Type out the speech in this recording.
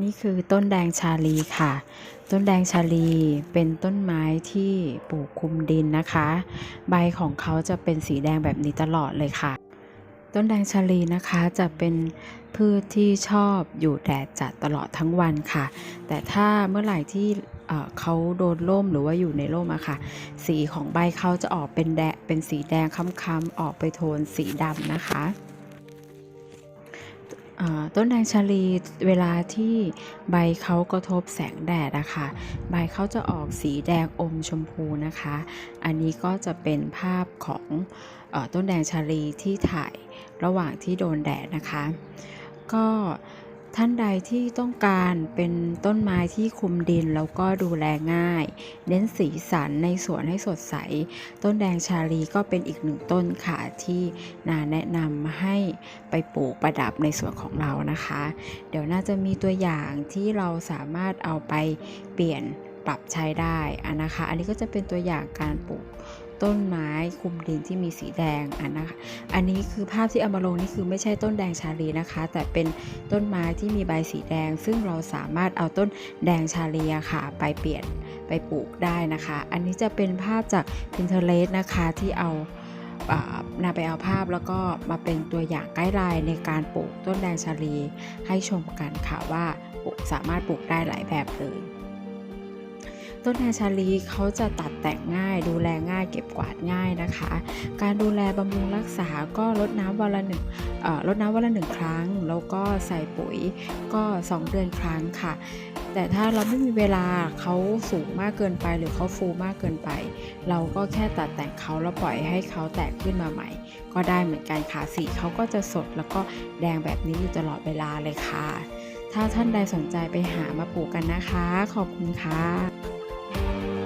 นี่คือต้นแดงชาลีค่ะ ต้นแดงชาลีเป็นต้นไม้ที่ปลูกคุมดินนะคะ ใบของเขาจะเป็นสีแดงแบบนี้ตลอดเลยค่ะ ต้นแดงชาลีนะคะจะเป็นพืชที่ชอบอยู่แดดจัดตลอดทั้งวันค่ะ แต่ถ้าเมื่อไหร่ที่เขาโดนร่มหรือว่าอยู่ในร่มอะค่ะ สีของใบเขาจะออกเป็นแดงเป็นสีแดงค้ำๆออกไปโทนสีดำนะคะ ต้นแดงชาลีเวลาที่ใบเขากระทบแสงแดดอะค่ะใบเขาจะออกสีแดงอมชมพูนะคะ อันนี้ก็จะเป็นภาพของอต้นแดงชาลีที่ถ่ายระหว่างที่โดนแดดนะคะ ก็ ท่านใดที่ต้องการเป็นต้นไม้ที่คุมดินแล้วก็ดูแลง่าย เน้นสีสันในสวนให้สดใส ต้นแดงชาลีก็เป็นอีกหนึ่งต้นค่ะที่นาแนะนำให้ไปปลูกประดับในสวนของเรานะคะ เดี๋ยวน่าจะมีตัวอย่างที่เราสามารถเอาไปเปลี่ยนปรับใช้ได้อะนะคะ อันนี้ก็จะเป็นตัวอย่างการปลูก ต้นไม้คุมดินที่มีสีแดงอันนะคะอันนี้คือภาพที่เอามาลงนี่คือไม่ใช่ต้นแดงชาลีนะคะ แต่เป็นต้นไม้ที่มีใบสีแดง ซึ่งเราสามารถเอาต้นแดงชาลีค่ะ ไปเปลี่ยนไปปลูกได้นะคะ อันนี้จะเป็นภาพจาก Pinterest นะคะที่เอาอ่านำไปเอาภาพแล้วก็มาเป็นตัวอย่างไกด์ไลน์ในการปลูกต้นแดงชาลีให้ชมกันค่ะว่าปลูกสามารถปลูกได้หลายแบบเลย ต้นแดงชาลีเขาจะตัดแต่งง่าย ดูแลง่ายเก็บกวาดง่ายนะคะ การดูแลบำรุงรักษาก็ลดน้ำวันละหนึ่งลดน้ำวันละหนึ่งครั้ง แล้วก็ใส่ปุ๋ยก็ 2 เดือนครั้งค่ะ แต่ถ้าเราไม่มีเวลาเขาสูงมากเกินไปหรือเขาฟูมากเกินไป เราก็แค่ตัดแต่งเขาแล้วปล่อยให้เขาแตกขึ้นมาใหม่ ก็ได้เหมือนกันค่ะสีเขาก็จะสดแล้วก็แดงแบบนี้อยู่ตลอดเวลาเลยค่ะ ถ้าท่านใดสนใจไปหามาปลูกกันนะคะ ขอบคุณค่ะ you